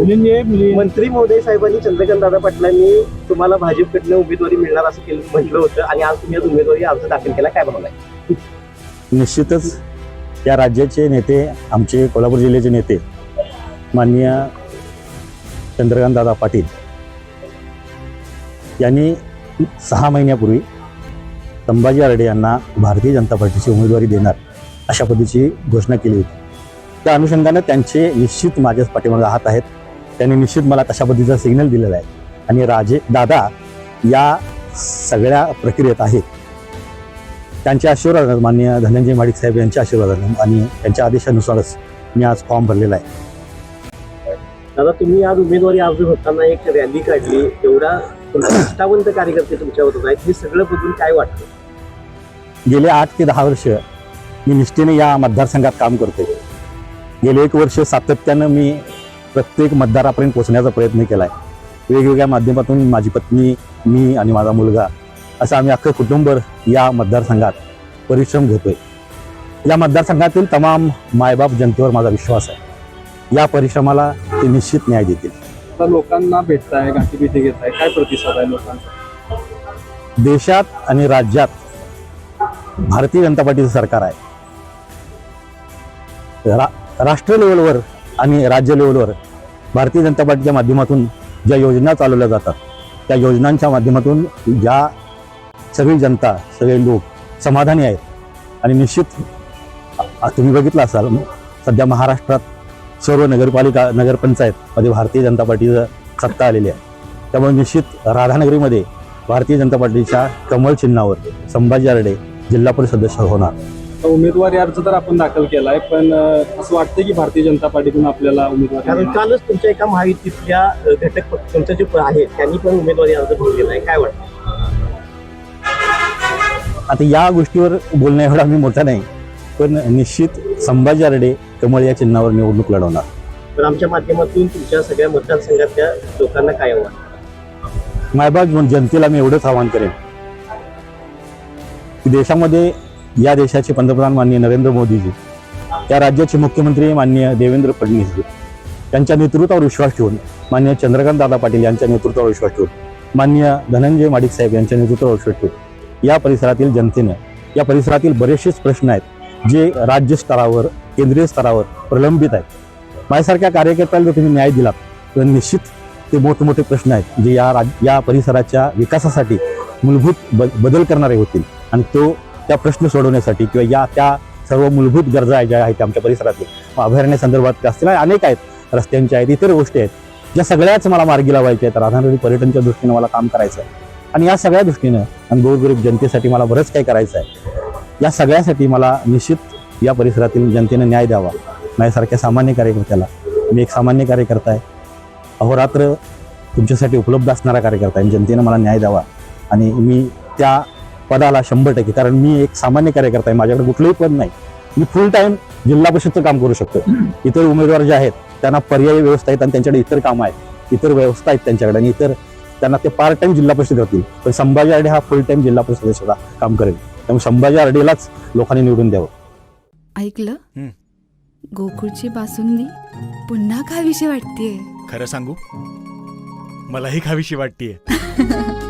मुलींनी मुली मंत्री महोदय साहेबांनी चंद्रकांत दादा पाटलांनी तुम्हाला भाजपकडनं उमेदवारी मिळणार असं केलं म्हटलं होतं आणि आज तुम्ही आज उमेदवारी अर्ज दाखल केला काय बनवलाय निश्चितच या राज्याचे नेते आमचे कोल्हापूर जिल्ह्याचे नेते माननीय चंद्रकांतदादा पाटील यांनी सहा महिन्यापूर्वी संभाजी आरडे यांना भारतीय जनता पार्टीची उमेदवारी देणार अशा पद्धतीची घोषणा केली होती. त्या अनुषंगानं त्यांचे निश्चित माझ्याच पाठीमागे हात आहेत. त्यांनी निश्चित मला तशा पद्धतीचा सिग्नल दिलेला आहे. आणि राजे दादा या सगळ्या प्रक्रियेत आहेत. त्यांच्या आशीर्वादानं माननीय धनंजय माडिक साहेब यांच्या आशीर्वादानं आणि त्यांच्या आदेशानुसारच मी आज फॉर्म भरलेला आहे. दादा तुम्ही आज उमेदवारी अर्ज भरताना एक रॅली काढली. एवढा निष्ठावंत कार्यकर्ते तुमच्याबरोबर आहेत हे सगळं बघून काय वाटतं? गेले आठ ते दहा वर्ष मी निष्ठेने या मतदारसंघात काम करतो गेले एक वर्ष सातत्यानं मी प्रत्येक मतदारापर्यंत पोहोचण्याचा प्रयत्न केला आहे वेगवेगळ्या माध्यमातून माझी पत्नी मी आणि माझा मुलगा असं आम्ही अख्खं कुटुंब या मतदारसंघात परिश्रम घेतोय. या मतदारसंघातील तमाम मायबाप जनतेवर माझा विश्वास आहे. या परिश्रमाला ते निश्चित न्याय देतील. आता लोकांना भेटताय गाठीभेटी घेताय काय प्रतिसाद आहे लोकांचा? देशात आणि राज्यात भारतीय जनता पार्टीचं सरकार आहे. रा राष्ट्र लेवलवर आणि राज्य लेवलवर भारतीय जनता पार्टीच्या माध्यमातून ज्या योजना चालवल्या जातात त्या योजनांच्या माध्यमातून ज्या सगळी जनता सगळे लोक समाधानी आहेत. आणि निश्चित तुम्ही बघितलं असाल सध्या महाराष्ट्रात सर्व नगरपालिका नगरपंचायतमध्ये भारतीय जनता पार्टीचं सत्ता आलेली आहे. त्यामुळे निश्चित राधानगरीमध्ये भारतीय जनता पार्टीच्या कमळ चिन्हावर संभाजी आरडे जिल्हा परिषद सदस्य होणार. उमेदवारी अर्ज तर आपण दाखल केलाय पण असं वाटतं की भारतीय जनता पार्टीतून आपल्याला उमेदवारी कारण. कालच तुमच्या एका महायुतीतल्या घटक पक्ष- तुमचे जे आहेत त्यांनी पण उमेदवारी अर्ज भरलेला आहे काय वाटतं? आता या गोष्टीवर बोलणं एवढा मी मोठा नाही पण निश्चित संभाजी आरडे कमळ या चिन्हावर निवडणूक लढवणार. तर आमच्या माध्यमातून तुमच्या सगळ्या मतदारसंघातल्या लोकांना काय आव्हान मायबाग म्हणून जनतेला मी एवढंच आवाहन करेन देशामध्ये या देशाचे पंतप्रधान माननीय नरेंद्र मोदीजी या राज्याचे मुख्यमंत्री माननीय देवेंद्र फडणवीसजी यांच्या नेतृत्वावर विश्वास ठेवून मान्य चंद्रकांत दादा पाटील यांच्या नेतृत्वावर विश्वास ठेवून मान्य धनंजय माडिक साहेब यांच्या नेतृत्वावर विश्वास ठेवून या परिसरातील जनतेनं या परिसरातील बरेचसेच प्रश्न आहेत जे राज्य स्तरावर केंद्रीय स्तरावर प्रलंबित आहेत. माझ्यासारख्या कार्यकर्त्याला जर तुम्ही न्याय दिलात तर निश्चित ते मोठमोठे प्रश्न आहेत जे या राज या परिसराच्या विकासासाठी मूलभूत ब बदल करणारे होतील. आणि तो त्या प्रश्न सोडवण्यासाठी किंवा या त्या सर्व मूलभूत गरजा ज्या आहेत आमच्या परिसरातील अभयारण्यासंदर्भात असतील अनेक आहेत रस्त्यांच्या आहेत इतर गोष्टी आहेत ज्या सगळ्याच मला मार्गी लावायच्या आहेत. राधानगरी पर्यटनच्या दृष्टीनं मला काम करायचं आहे आणि या सगळ्या दृष्टीनं आणि गोरगरीब जनतेसाठी मला बरंच काही करायचं आहे या सगळ्यासाठी मला निश्चित या परिसरातील जनतेनं न्याय द्यावा. माझ्यासारख्या सामान्य कार्यकर्त्याला. मी एक सामान्य कार्यकर्ता आहे. अहोरात्र तुमच्यासाठी उपलब्ध असणारा कार्यकर्ता आहे. जनतेनं मला न्याय द्यावा. आणि मी त्या पदाला शंभर टक्के. कारण मी एक सामान्य कार्यकर्ता आहे माझ्याकडे कुठलंही पद नाही. मी फुल टाइम जिल्हा परिषदचं काम करू शकतो. इतर उमेदवार जे आहेत त्यांना पर्यायी व्यवस्था आहेत आणि त्यांच्याकडे इतर कामं आहेत. इतर व्यवस्था आहेत त्यांच्याकडे आणि इतर त्यांना ते पार्ट टाइम जिल्हा परिषद करतील पण संभाजी आरडे हा फुल टाइम जिल्हा परिषद सदस्याचा काम करेल. त्यामुळे संभाजी आरडेलाच लोकांनी निवडून द्यावं. ऐकलं. गोकुळची बासुंदी पुन्हा खावीशी वाटतेय. खरं सांगू? मलाही खावीशी वाटतीये.